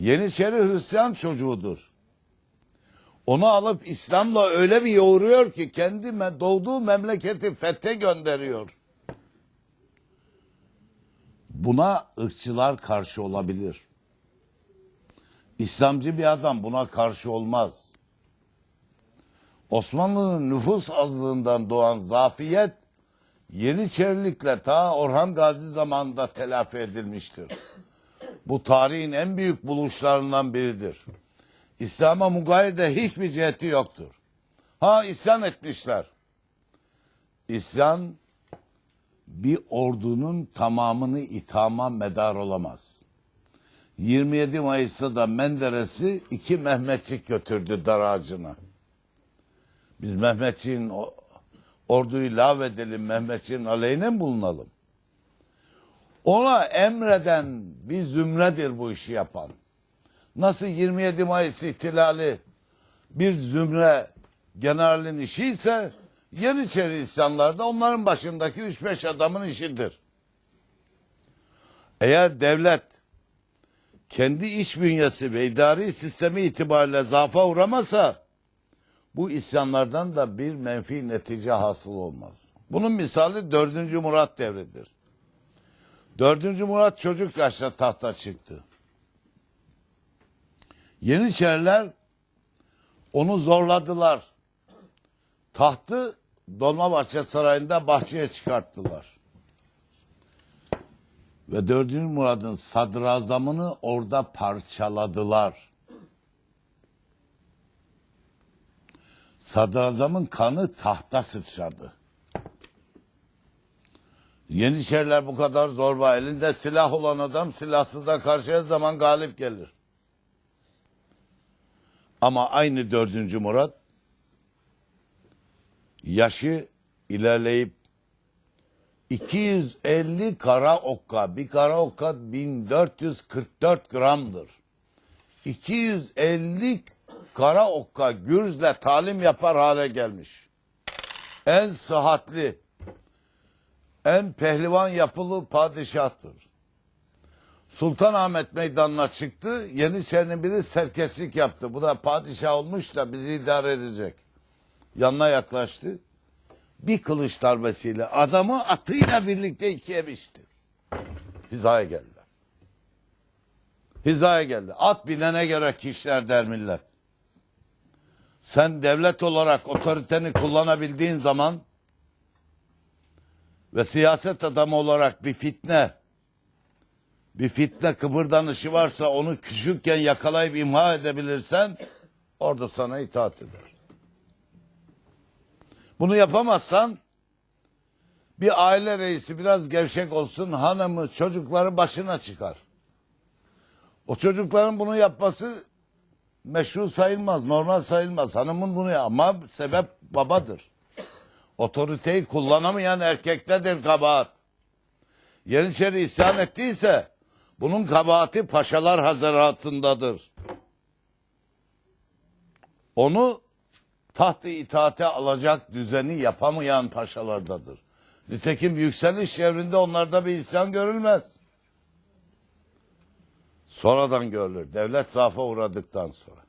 Yeniçeri Hristiyan çocuğudur. Onu alıp İslam'la öyle bir yoğuruyor ki kendi doğduğu memleketi fethe gönderiyor. Buna ırkçılar karşı olabilir. İslamcı bir adam buna karşı olmaz. Osmanlı'nın nüfus azlığından doğan zafiyet Yeniçerilikle ta Orhan Gazi zamanında telafi edilmiştir. Bu tarihin en büyük buluşlarından biridir. İslam'a mugayirde hiçbir ciheti yoktur. Ha isyan etmişler. İsyan bir ordunun tamamını ithama medar olamaz. 27 Mayıs'ta da Menderes'i iki Mehmetçik götürdü dar ağacına. Biz Mehmetçiğin orduyu lağvedelim, Mehmetçiğin aleyhine mi bulunalım? Ona emreden bir zümredir bu işi yapan. Nasıl 27 Mayıs ihtilali bir zümre generalin işi ise Yeniçeri isyanlarda onların başındaki 3-5 adamın işidir. Eğer devlet kendi iç bünyesi ve idari sistemi itibariyle zaafa uğramasa bu isyanlardan da bir menfi netice hasıl olmaz. Bunun misali 4. Murat devridir. 4. Murat çocuk yaşta tahta çıktı. Yeniçeriler onu zorladılar. Tahtı Dolmabahçe Sarayı'nda bahçeye çıkarttılar. Ve 4. Murad'ın sadrazamını orada parçaladılar. Sadrazamın kanı tahta sıçradı. Yeniçeriler bu kadar zorba. Elinde silah olan adam silahsızda karşıya zaman galip gelir. Ama aynı 4. Murat yaşı ilerleyip 250 kara okka, bir kara okka 1444 gramdır. 250 kara okka gürzle talim yapar hale gelmiş. En sıhhatli, en pehlivan yapılı padişahtır. Sultanahmet meydanına çıktı. Yeniçerinin biri serkeslik yaptı. Bu da padişah olmuş da bizi idare edecek. Yanına yaklaştı. Bir kılıç darbesiyle adamı atıyla birlikte ikiye biçti. Hizaya geldiler. Hizaya geldi. At binene göre kişiler der millet. Sen devlet olarak otoriteni kullanabildiğin zaman ve siyaset adamı olarak bir fitne bir fitne kıpırdanışı varsa onu küçükken yakalayıp imha edebilirsen orada sana itaat eder. Bunu yapamazsan bir aile reisi biraz gevşek olsun hanımı çocukları başına çıkar. O çocukların bunu yapması meşru sayılmaz, normal sayılmaz. Hanımın bunu ama sebep babadır. Otoriteyi kullanamayan erkektedir kabahat. Yeniçeri isyan ettiyse bunun kabahati paşalar hazaratındadır. Onu taht-ı itaate alacak düzeni yapamayan paşalardadır. Nitekim yükseliş devrinde onlarda bir isyan görülmez. Sonradan görülür. Devlet zaafa uğradıktan sonra.